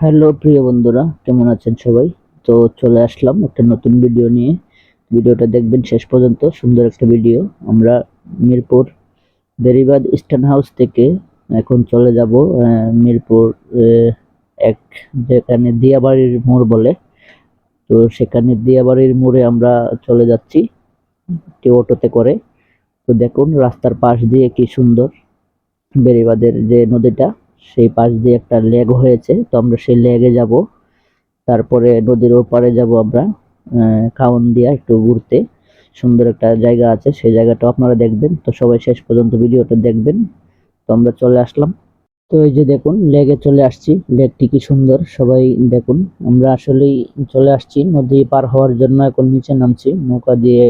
Hello, প্রিয় বন্ধুরা, কেমন আছেন সবাই? তো চলে আসলাম একটা নতুন ভিডিও নিয়ে। ভিডিওটা দেখবেন শেষ পর্যন্ত, সুন্দর একটা ভিডিও আমরা মিরপুর বেরিবাদ ইস্টার্ন হাউস থেকে এখন চলে যাব মিরপুর এক যেখানে দিয়াবাড়ির মোড় বলে। তো সেখানে দিয়াবাড়ির মোড়ে আমরা চলে যাচ্ছি, একটি অটোতে করে। তো দেখুন, রাস্তার পাশ দিয়ে কি সুন্দর বেরিবাদের যে নদীটা। সেই পাশ দিয়ে একটা লেগ হয়েছে, তো আমরা সেই লেগে যাব। তারপরে নদীর ওপারে যাব আমরা খাওন দিয়া একটু ঘুরতে। সুন্দর একটা জায়গা আছে, সেই জায়গাটা আপনারা দেখবেন। তো সবাই শেষ পর্যন্ত ভিডিওটা দেখবেন। তো আমরা চলে আসলাম। তো এই যে দেখুন লেগে চলে আসছি। লেগটি কি সুন্দর, সবাই দেখুন। আমরা আসলেই চলে আসছি। নদী পার হওয়ার জন্য এখন নিচে নামছি। নৌকা দিয়ে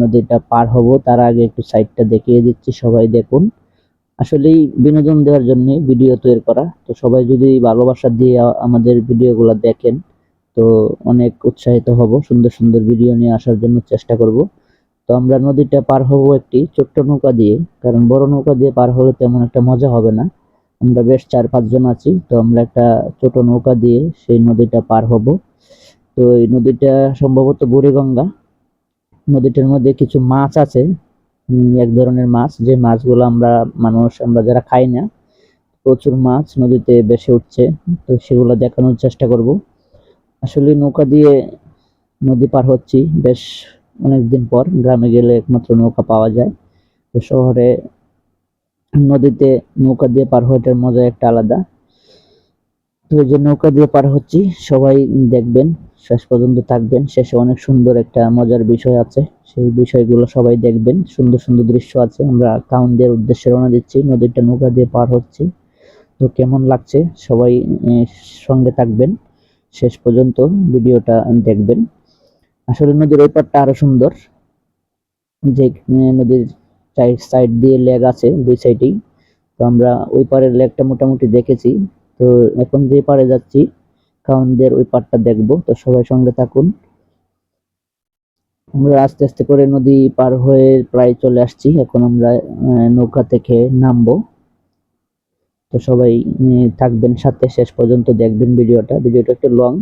নদীটা পার হব, তার আগে একটু সাইডটা দেখিয়ে দিচ্ছি। সবাই দেখুন। আসলেই বিনোদন দেওয়ার জন্য ভিডিও তৈরি করা। তো সবাই যদি ভালোবাসা দিয়ে আমাদের ভিডিওগুলো দেখেন, তো অনেক উৎসাহিত হব। সুন্দর সুন্দর ভিডিও নিয়ে আসার জন্য চেষ্টা করব। তো আমরা নদীটা পার হব একটি ছোট্ট নৌকা দিয়ে, কারণ বড় নৌকা দিয়ে পার হলে তেমন একটা মজা হবে না। আমরা বেশ চার পাঁচজন আছি, তো আমরা একটা ছোট নৌকা দিয়ে সেই নদীটা পার হব। তো এই নদীটা সম্ভবত বুড়িগঙ্গা। নদীটার মধ্যে কিছু মাছ আছে এক ধরনের মাছ। যে মাছগুলো আমরা, মানুষ, আমরা যারা খাই না, প্রচুর মাছ নদীতে ভেসে উঠছে, তো সেগুলো দেখানোর চেষ্টা করব। আসলে নৌকা দিয়ে নদী পার হচ্ছি বেশ অনেকদিন পর। গ্রামে গেলে একমাত্র নৌকা পাওয়া যায়। তো শহরে নদীতে নৌকা দিয়ে পার হওয়াটার মজা একটা আলাদা। তো যে নৌকা দিয়ে পার হচ্ছি, সবাই দেখবেন, শেষ পর্যন্ত থাকবেন। শেষে অনেক সুন্দর একটা মজার বিষয় আছে। সেই বিষয়গুলো সবাই দেখবেন। সুন্দর সুন্দর দৃশ্য আছে। আমরা কাউন্টের উদ্দেশ্যে রওনা দিচ্ছি। নদীটা নৌকা দিয়ে পার হচ্ছি। তো কেমন লাগছে? সবাই সঙ্গে থাকবেন। শেষ পর্যন্ত ভিডিওটা দেখবেন। আসলে নদীর ওই পারটা আরও সুন্দর। যে নদীর সাইড দিয়ে লেগ আছে দুই সাইডেই তো আমরা ওই পারের লেগটা মোটামুটি দেখেছি। তো এখন যে পারে যাচ্ছি কাউন্টদের ওই পারটা দেখব, তো সবাই সঙ্গে থাকুন। আমরা আস্তে আস্তে করে নদী পার হয়ে প্রায় চলে আসছি, এখন আমরা নৌকা থেকে নামবো। তো সবাই থাকবেন সাথে, শেষ পর্যন্ত দেখবেন ভিডিওটা। ভিডিওটা একটু লং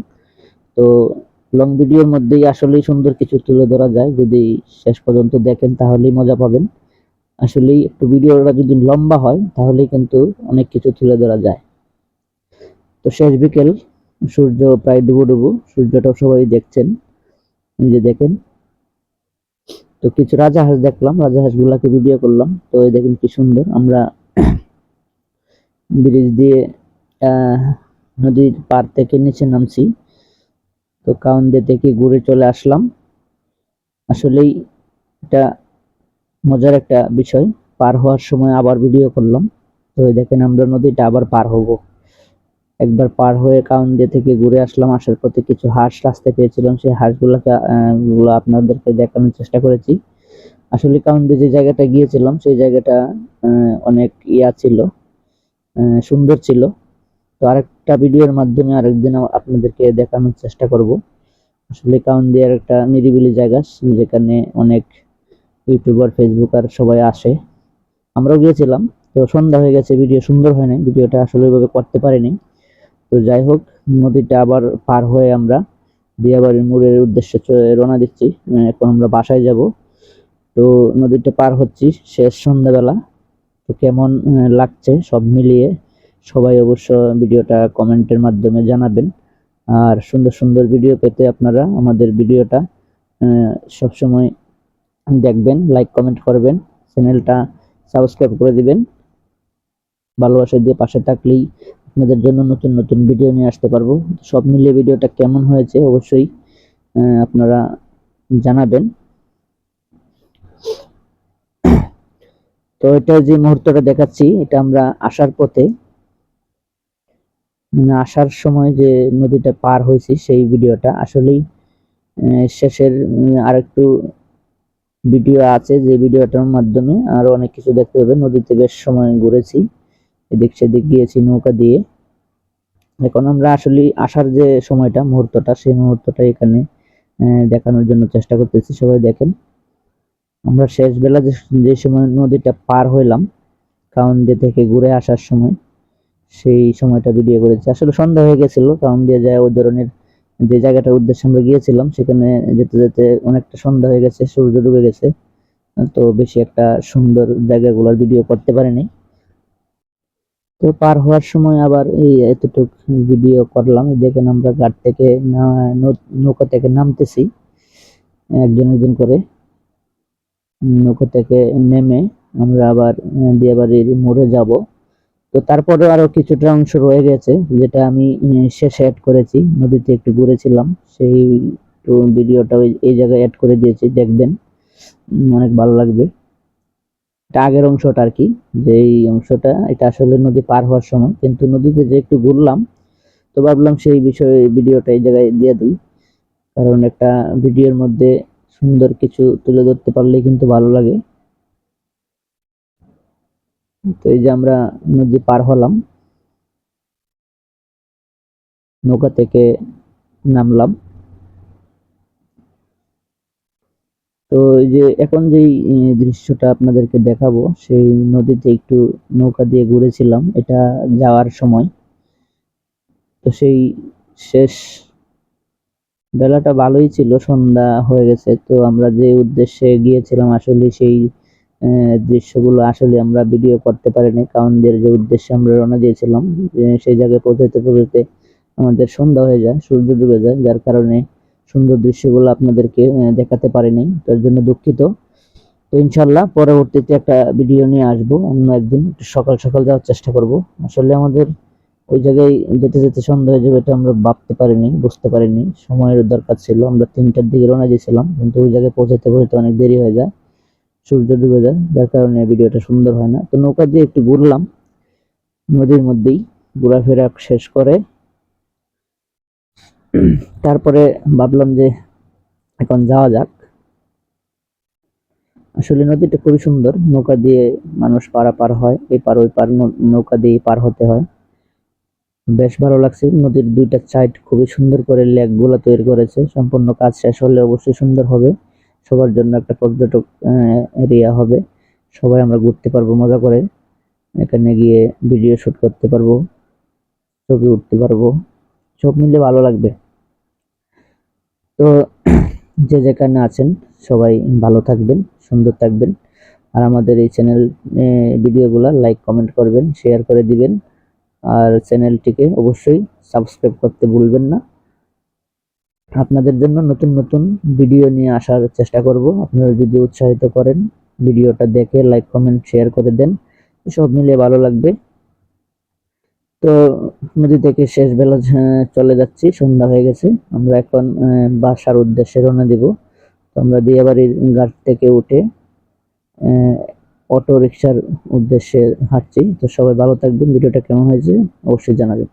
তো লং ভিডিওর মধ্যেই আসলেই সুন্দর কিছু তুলে ধরা যায়। যদি শেষ পর্যন্ত দেখেন, তাহলেই মজা পাবেন। আসলেই একটু ভিডিওটা যদি লম্বা হয়, তাহলেই কিন্তু অনেক কিছু তুলে ধরা যায়। তো শেষ বিকেল, সূর্য প্রায় ডুবো ডুবো, সূর্যটাও সবাই দেখছেন যে দেখেন। তো কিছু রাজাহাঁস দেখলাম রাজাহাঁস গুলাকে ভিডিও করলাম, তো এই দেখেন কি সুন্দর, আমরা ব্রিজ দিয়ে নদীর পার থেকে নিচে নামছি। তো কাউন্ডে থেকে ঘুরে চলে আসলাম। আসলেই এটা মজার একটা বিষয়, পার হওয়ার সময় আবার ভিডিও করলাম। তো দেখেন আমরা নদীটা আবার পার হব। একবার পার হয়ে কাউন্ডে থেকে ঘুরে আসলাম, আসার পথে কিছু হাঁস রাস্তায় পেয়েছিলাম। সেই হাঁসগুলোকে আপনাদেরকে দেখানোর চেষ্টা করেছি। আসলে কাউন্ডে যে জায়গাটা গিয়েছিলাম, সেই জায়গাটা অনেক ইয়া ছিল সুন্দর ছিল। তো আরেকটা ভিডিওর মাধ্যমে আরেকদিন আপনাদেরকে দেখানোর চেষ্টা করব। আসলে কাউন্দিয়ার একটা নিরিবিলি জায়গা, যেখানে অনেক ইউটিউবার, ফেসবুকার সবাই আসে। আমরাও গিয়েছিলাম, তো সন্ধ্যা হয়ে গেছে, ভিডিও সুন্দর হয় নাই। ভিডিওটা আসলে ওইভাবে করতে পারিনি। তো যাই হোক, নদীটা আবার পার হয়ে আমরা দিয়াবাড়ির মোড়ের উদ্দেশ্যে রওনা দিচ্ছি। এখন আমরা বাসায় যাব। তো নদীটা পার হচ্ছি শেষ সন্ধ্যাবেলা। তো কেমন লাগছে সব মিলিয়ে সবাই অবশ্য ভিডিওটা কমেন্টের মাধ্যমে জানাবেন। আর সুন্দর সুন্দর ভিডিও পেতে আপনারা আমাদের ভিডিওটা সবসময় দেখবেন লাইক কমেন্ট করবেন চ্যানেলটা সাবস্ক্রাইব করে দিবেন। ভালোবাসা দিয়ে পাশে থাকলেই আপনাদের জন্য নতুন নতুন ভিডিও নিয়ে আসতে পারব। সব মিলিয়ে ভিডিওটা কেমন হয়েছে অবশ্যই আপনারা জানাবেন। তো এটা যে মুহূর্তটা দেখাচ্ছি এটা আমরা আসার পথে মানে আসার সময় যে নদীটা পার হয়েছি সেই ভিডিওটা আসলেই শেষের উম, আরেকটু ভিডিও আছে যে ভিডিওটার মাধ্যমে আরও অনেক কিছু দেখতে পাবেন নদীতে বেশ সময় ঘুরেছি। এদিক সেদিক গিয়েছি নৌকা দিয়ে। এখন আমরা আসলে আসার যে সময়টা, মুহূর্তটা, সেই মুহূর্তটা এখানে দেখানোর জন্য চেষ্টা করতেছি। সবাই দেখেন, আমরা শেষ বেলা যে যে সময় নদীটা পার হইলাম কাউন্ডে থেকে ঘুরে আসার সময়, সেই সময়টা ভিডিও করেছি। আসলে সন্ধ্যা হয়ে গেছিল দিয়ে যায় ওই ধরনের যে জায়গাটার উদ্দেশ্যে আমরা গিয়েছিলাম, সেখানে যেতে যেতে অনেকটা সন্ধ্যা হয়ে গেছে, সূর্য ডুবে গেছে। তো বেশি একটা সুন্দর জায়গাগুলোর ভিডিও করতে পারিনি। তো পার হওয়ার সময় আবার এই এতটুক ভিডিও করলাম। দেখেন আমরা ঘাট থেকে নৌকা থেকে নামতেছি। একজন একজন করে। নৌকা থেকে নেমে আমরা আবার দিয়াবাড়ির মোড়ে যাব। তো তারপরে আরও কিছুটা অংশ রয়ে গেছে, যেটা আমি শেষে অ্যাড করেছি। নদীতে একটু ঘুরেছিলাম। সেই ভিডিওটা এই জায়গায় অ্যাড করে দিয়েছি। দেখবেন অনেক ভালো লাগবে। এটা আগের অংশটা আর কি, যে এই অংশটা, এটা আসলে নদী পার হওয়ার সময়, কিন্তু নদীতে যে একটু ঘুরলাম, তো ভাবলাম সেই বিষয়ে ভিডিওটা এই জায়গায় দিয়ে দিই। কারণ একটা ভিডিওর মধ্যে সুন্দর কিছু তুলে ধরতে পারলে কিন্তু ভালো লাগে। তো এই যে আমরা নদী পার হলাম। নৌকা থেকে নামলাম। তো যে এখন যেই দৃশ্যটা আপনাদেরকে দেখাবো, সেই নদীতে একটু নৌকা দিয়ে ঘুরেছিলাম, এটা যাওয়ার সময়। তো সেই শেষ বেলাটা ভালোই ছিল, সন্ধ্যা হয়ে গেছে, তো আমরা যে উদ্দেশ্যে গিয়েছিলাম আসলে সেই দৃশ্যগুলো আসলে আমরা ভিডিও করতে পারিনি, কারণ যে উদ্দেশ্যে আমরা রওনা দিয়েছিলাম সেই জায়গায় পৌঁছাতে পৌঁছাতে আমাদের সন্ধ্যা হয়ে যায়, সূর্য ডুবে যায়, যার কারণে সুন্দর দৃশ্যগুলো আপনাদেরকে দেখাতে পারিনি, তার জন্য দুঃখিত। তো ইনশাল্লাহ পরবর্তীতে একটা ভিডিও নিয়ে আসব, অন্য একদিন একটু সকাল সকাল যাওয়ার চেষ্টা করব। আসলে আমাদের ওই জায়গায় যেতে যেতে সন্ধ্যা হয়ে যাবে, এটা আমরা ভাবতে পারিনি, বুঝতে পারিনি। সময়ের দরকার ছিল, আমরা তিনটার দিকে রওনা দিয়েছিলাম, কিন্তু ওই জায়গায় পৌঁছাতে পৌঁছাতে অনেক দেরি হয়ে যায়, সূর্য ডুবে যায়, যার কারণে ভিডিওটা সুন্দর হয় না। তো নৌকা দিয়ে একটু ঘুরলাম, নদীর মধ্যেই, ঘোরাফেরা শেষ করে তারপরে ভাবলাম যে এখন যাওয়া যাক। আসলে নদীটা খুবই সুন্দর, নৌকা দিয়ে মানুষ পারাপার হয় এই পার ওই পার নৌকা দিয়ে পার হতে হয়। বেশ ভালো লাগছে, নদীর দুইটা সাইড খুবই সুন্দর করে লেকগুলা তৈরি করেছে, সম্পূর্ণ কাজ শেষ হলে অবশ্যই সুন্দর হবে, সবার জন্য একটা পর্যটক এরিয়া হবে, সবাই আমরা ঘুরতে পারব, মজা করে। এখানে গিয়ে ভিডিও শুট করতে পারব, ছবি উঠতে পারব। সব মিলে ভালো লাগবে। তো যে যেখানে আছেন, সবাই ভালো থাকবেন, সুন্দর থাকবেন। আর আমাদের এই চ্যানেল ভিডিওগুলো লাইক কমেন্ট করবেন শেয়ার করে দিবেন। আর চ্যানেলটিকে অবশ্যই সাবস্ক্রাইব করতে ভুলবেন না। আপনাদের জন্য নতুন নতুন ভিডিও নিয়ে আসার চেষ্টা করব। আপনারা যদি উৎসাহিত করেন, ভিডিওটা দেখে লাইক কমেন্ট শেয়ার করে দেন সব মিলে ভালো লাগবে। তো নদী থেকে শেষ বেলা আহ, চলে যাচ্ছি সন্ধ্যা হয়ে গেছে। আমরা এখন বাসার উদ্দেশ্যে রওনা দিব। তো আমরা দিয়াবাড়ির ঘাট থেকে উঠে অটো রিক্সার উদ্দেশ্যে হাঁটছি। তো সবাই ভালো থাকবেন। ভিডিওটা কেমন হয়েছে অবশ্যই জানাবেন।